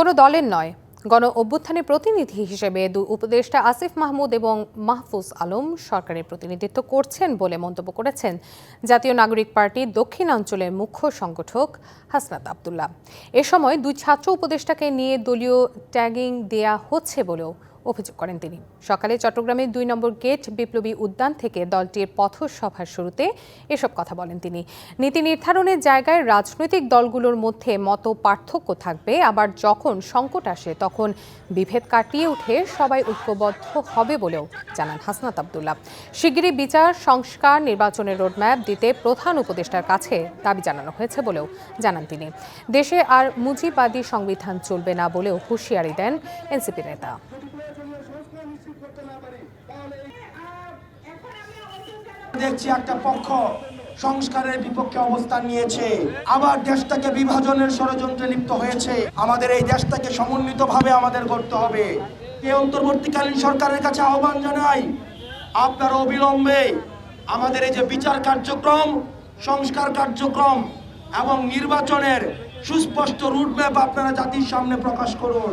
কোনো দলের নয়। গণ অভ্যুত্থানের প্রতিনিধি হিসেবে দুই উপদেষ্টা আসিফ মাহমুদ এবং মাহফুজ আলম সরকারের প্রতিনিধিত্ব করছেন বলে মন্তব্য করেছেন জাতীয় নাগরিক পার্টি দক্ষিণাঞ্চলের মুখ্য সংগঠক হাসনাত আবদুল্লাহ। এ সময় দুই ছাত্র উপদেষ্টাকে নিয়ে দলীয় ট্যাগিং দেয়া হচ্ছে বলেও অভিযোগ করেন তিনি। সকালে চট্টগ্রামের দুই নম্বর গেট বিপ্লবী উদ্যান থেকে দলটির পথসভার শুরুতে এসব কথা বলেন তিনি। নীতি নির্ধারণের জায়গায় রাজনৈতিক দলগুলোর মধ্যে মত পার্থক্য থাকবে। আবার যখন সংকট আসে, তখন বিভেদ কাটিয়ে উঠে সবাই ঐক্যবদ্ধ হবে বলেও জানান হাসনাত আবদুল্লাহ। শিগগিরই বিচার, সংস্কার, নির্বাচনের রোডম্যাপ দিতে প্রধান উপদেষ্টার কাছে দাবি জানানো হয়েছে বলেও জানান তিনি। দেশে আর মুজিবাদী সংবিধান চলবে না বলেও হুঁশিয়ারি দেন এনসিপি নেতা। দেখছি একটা পক্ষ সংস্কারের বিপক্ষে অবস্থান নিয়েছে। আবার দেশটাকে বিভাজনের ষড়যন্ত্রে লিপ্ত হয়েছে। আমাদের এই দেশটাকে আমাদের করতে হবে। অন্তর্বর্তীকালীন সরকারের কাছে আহ্বান জানাই, আপনারা অবিলম্বে আমাদের এই যে বিচার কার্যক্রম, সংস্কার কার্যক্রম এবং নির্বাচনের সুস্পষ্ট রুটম্যাপ আপনারা জাতির সামনে প্রকাশ করুন।